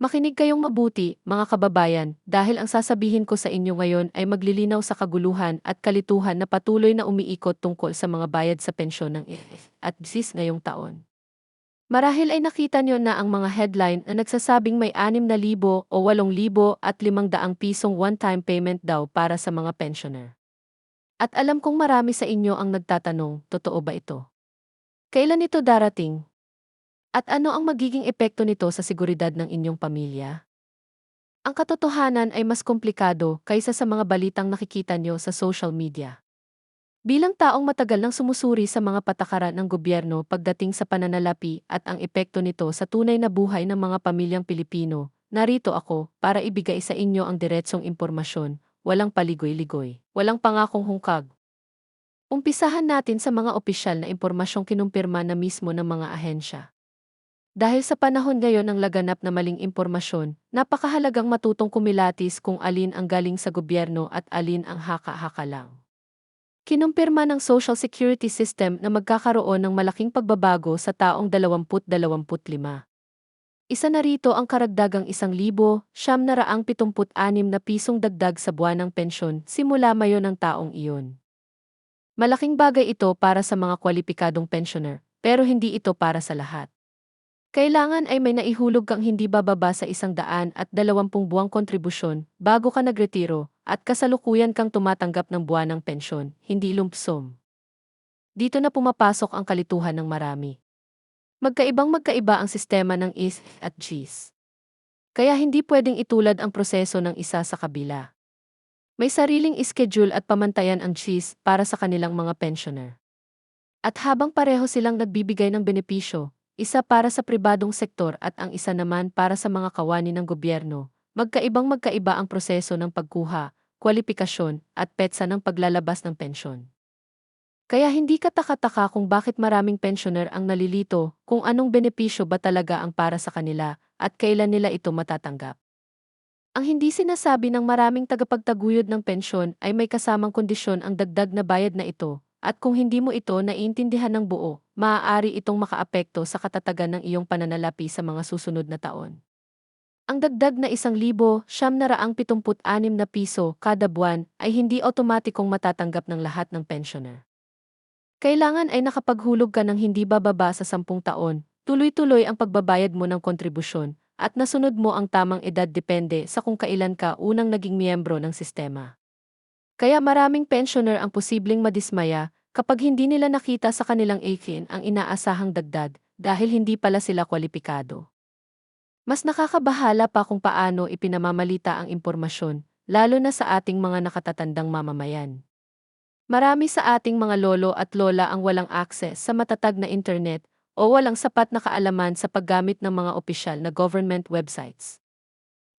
Makinig kayong mabuti, mga kababayan, dahil ang sasabihin ko sa inyo ngayon ay maglilinaw sa kaguluhan at kalituhan na patuloy na umiikot tungkol sa mga bayad sa pensyon ng IF at BSIS ngayong taon. Marahil ay nakita nyo na ang mga headline na nagsasabing may 6,000 o 8,000 at 500 pisong one-time payment daw para sa mga pensioner. At alam kong marami sa inyo ang nagtatanong, totoo ba ito? Kailan ito darating? At ano ang magiging epekto nito sa seguridad ng inyong pamilya? Ang katotohanan ay mas komplikado kaysa sa mga balitang nakikita nyo sa social media. Bilang taong matagal nang sumusuri sa mga patakaran ng gobyerno pagdating sa pananalapi at ang epekto nito sa tunay na buhay ng mga pamilyang Pilipino, narito ako para ibigay sa inyo ang diretsong impormasyon, walang paligoy-ligoy, walang pangakong hungkag. Umpisahan natin sa mga opisyal na impormasyong kinumpirma na mismo ng mga ahensya. Dahil sa panahon ngayon ng laganap na maling impormasyon, napakahalagang matutong kumilatis kung alin ang galing sa gobyerno at alin ang haka-haka lang. Kinumpirma ng Social Security System na magkakaroon ng malaking pagbabago sa taong 2025. Isa na rito ang karagdagang 1,000, siyam na raang 76 na pisong dagdag sa buwan ng pensyon simula mayo ng taong iyon. Malaking bagay ito para sa mga kwalipikadong pensioner, pero hindi ito para sa lahat. Kailangan ay may naihulog kang hindi bababa sa isang daan at dalawampung buwang kontribusyon bago ka nagretiro at kasalukuyan kang tumatanggap ng buwan ng pensyon, hindi lump sum. Dito na pumapasok ang kalituhan ng marami. Magkaibang magkaiba ang sistema ng IS at GIS. Kaya hindi pwedeng itulad ang proseso ng isa sa kabila. May sariling schedule at pamantayan ang GIS para sa kanilang mga pensioner. At habang pareho silang nagbibigay ng benepisyo, isa para sa pribadong sektor at ang isa naman para sa mga kawani ng gobyerno. Magkaibang magkaiba ang proseso ng pagkuha, kwalipikasyon, at petsa ng paglalabas ng pensyon. Kaya hindi katakataka kung bakit maraming pensioner ang nalilito kung anong benepisyo ba talaga ang para sa kanila at kailan nila ito matatanggap. Ang hindi sinasabi ng maraming tagapagtaguyod ng pensyon ay may kasamang kondisyon ang dagdag na bayad na ito, at kung hindi mo ito naiintindihan ng buo, maaari itong makaapekto sa katatagan ng iyong pananalapi sa mga susunod na taon. Ang dagdag na isang libo, siyam na raang anim na piso kada buwan ay hindi otomatikong matatanggap ng lahat ng pensioner. Kailangan ay nakapaghulog ka ng hindi bababa sa sampung taon, tuloy-tuloy ang pagbabayad mo ng kontribusyon, at nasunod mo ang tamang edad depende sa kung kailan ka unang naging miyembro ng sistema. Kaya maraming pensioner ang posibleng madismaya kapag hindi nila nakita sa kanilang AFIN ang inaasahang dagdag dahil hindi pala sila kwalipikado. Mas nakakabahala pa kung paano ipinamamalita ang impormasyon, lalo na sa ating mga nakatatandang mamamayan. Marami sa ating mga lolo at lola ang walang akses sa matatag na internet o walang sapat na kaalaman sa paggamit ng mga opisyal na government websites.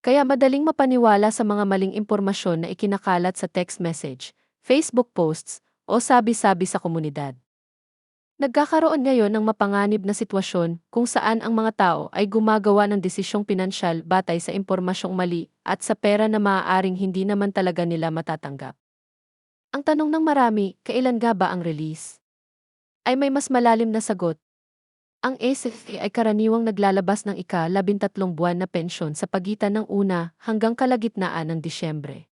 Kaya madaling mapaniwala sa mga maling impormasyon na ikinakalat sa text message, Facebook posts, o sabi-sabi sa komunidad. Nagkakaroon ngayon ng mapanganib na sitwasyon kung saan ang mga tao ay gumagawa ng desisyong pinansyal batay sa impormasyong mali at sa pera na maaaring hindi naman talaga nila matatanggap. Ang tanong ng marami, kailan ga ba ang release? Ay may mas malalim na sagot, ang SFA ay karaniwang naglalabas ng ika-labintatlong buwan na pensyon sa pagitan ng una hanggang kalagitnaan ng Disyembre.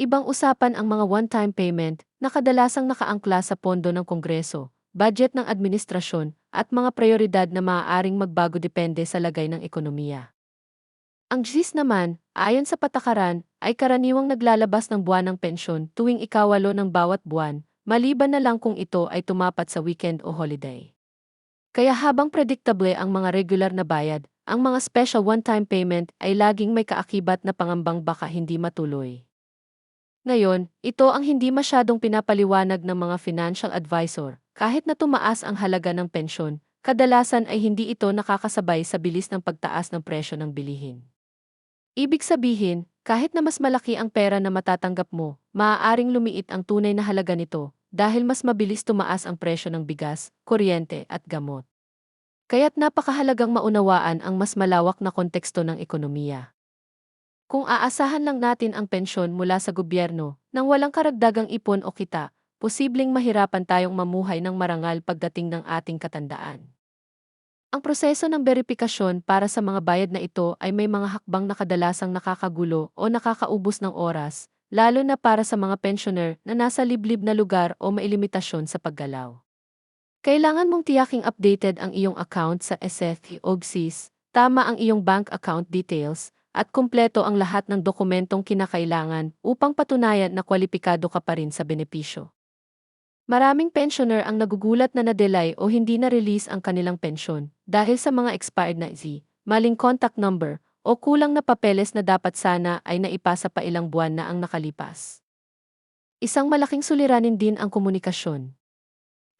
Ibang usapan ang mga one-time payment na kadalasang nakaangkla sa pondo ng Kongreso, budget ng administrasyon, at mga prioridad na maaaring magbago depende sa lagay ng ekonomiya. Ang GIS naman, ayon sa patakaran, ay karaniwang naglalabas ng buwan ng pensyon tuwing ikawalo ng bawat buwan, maliban na lang kung ito ay tumapat sa weekend o holiday. Kaya habang predictable ang mga regular na bayad, ang mga special one-time payment ay laging may kaakibat na pangambang baka hindi matuloy. Ngayon, ito ang hindi masyadong pinapaliwanag ng mga financial advisor. Kahit na tumaas ang halaga ng pensyon, kadalasan ay hindi ito nakakasabay sa bilis ng pagtaas ng presyo ng bilihin. Ibig sabihin, kahit na mas malaki ang pera na matatanggap mo, maaaring lumiit ang tunay na halaga nito dahil mas mabilis tumaas ang presyo ng bigas, kuryente at gamot. Kaya't napakahalagang maunawaan ang mas malawak na konteksto ng ekonomiya. Kung aasahan lang natin ang pensyon mula sa gobyerno nang walang karagdagang ipon o kita, posibleng mahirapan tayong mamuhay ng marangal pagdating ng ating katandaan. Ang proseso ng beripikasyon para sa mga bayad na ito ay may mga hakbang na kadalasang nakakagulo o nakakaubos ng oras, lalo na para sa mga pensioner na nasa liblib na lugar o may limitasyon sa paggalaw. Kailangan mong tiyaking updated ang iyong account sa SFE o GSIS, tama ang iyong bank account details, at kumpleto ang lahat ng dokumentong kinakailangan upang patunayan na kwalipikado ka pa rin sa benepisyo. Maraming pensioner ang nagugulat na na-delay o hindi na-release ang kanilang pensyon dahil sa mga expired na Z, maling contact number, o kulang na papeles na dapat sana ay naipasa pa ilang buwan na ang nakalipas. Isang malaking suliranin din ang komunikasyon.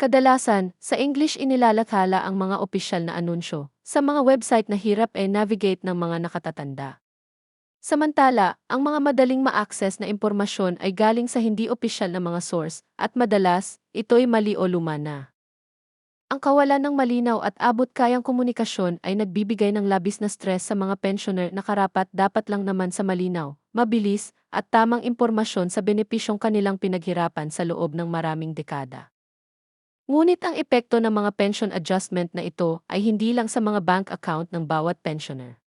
Kadalasan, sa English inilalathala ang mga opisyal na anunsyo sa mga website na hirap e navigate ng mga nakatatanda. Samantala, ang mga madaling ma-access na impormasyon ay galing sa hindi opisyal na mga source at madalas, ito'y mali o luma na. Ang kawalan ng malinaw at abot-kayang komunikasyon ay nagbibigay ng labis na stress sa mga pensioner na karapat dapat lang naman sa malinaw, mabilis, at tamang impormasyon sa benepisyong kanilang pinaghirapan sa loob ng maraming dekada. Ngunit ang epekto ng mga pension adjustment na ito ay hindi lang sa mga bank account ng bawat pensioner.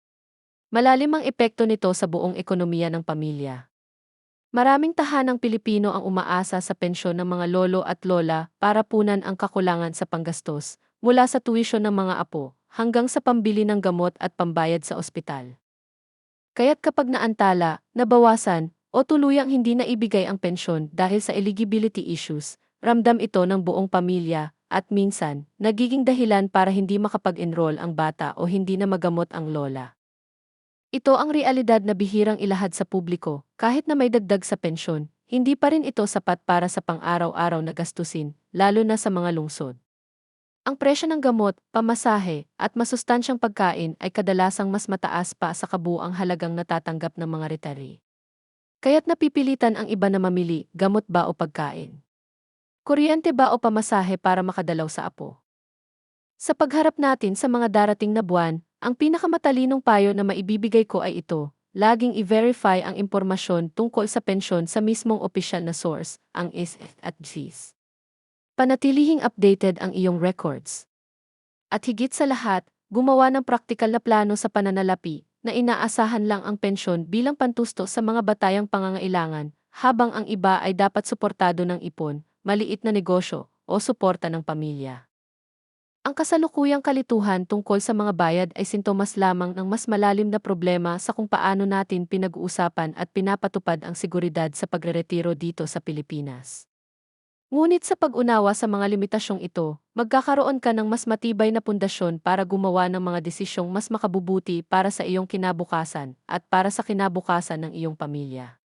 Malalim ang epekto nito sa buong ekonomiya ng pamilya. Maraming tahanang Pilipino ang umaasa sa pensyon ng mga lolo at lola para punan ang kakulangan sa panggastos, mula sa tuwisyon ng mga apo hanggang sa pambili ng gamot at pambayad sa ospital. Kaya't kapag naantala, nabawasan, o tuluyang hindi na ibigay ang pensyon dahil sa eligibility issues, ramdam ito ng buong pamilya at minsan, nagiging dahilan para hindi makapag-enroll ang bata o hindi na magamot ang lola. Ito ang realidad na bihirang ilahad sa publiko, kahit na may dagdag sa pensyon, hindi pa rin ito sapat para sa pang-araw-araw na gastusin, lalo na sa mga lungsod. Ang presyo ng gamot, pamasahe, at masustansyang pagkain ay kadalasang mas mataas pa sa kabuang halagang natatanggap ng mga retiree. Kaya't napipilitan ang iba na mamili, gamot ba o pagkain. Kuryente ba o pamasahe para makadalaw sa apo. Sa pagharap natin sa mga darating na buwan, ang pinakamatalinong payo na maibibigay ko ay ito, laging i-verify ang impormasyon tungkol sa pensyon sa mismong opisyal na source, ang IS at GIS. Panatilihing updated ang iyong records. At higit sa lahat, gumawa ng praktikal na plano sa pananalapi na inaasahan lang ang pensyon bilang pantusto sa mga batayang pangangailangan, habang ang iba ay dapat suportado ng ipon, maliit na negosyo, o suporta ng pamilya. Ang kasalukuyang kalituhan tungkol sa mga bayad ay sintomas lamang ng mas malalim na problema sa kung paano natin pinag-uusapan at pinapatupad ang seguridad sa pagreretiro dito sa Pilipinas. Ngunit sa pag-unawa sa mga limitasyong ito, magkakaroon ka ng mas matibay na pundasyon para gumawa ng mga desisyong mas makabubuti para sa iyong kinabukasan at para sa kinabukasan ng iyong pamilya.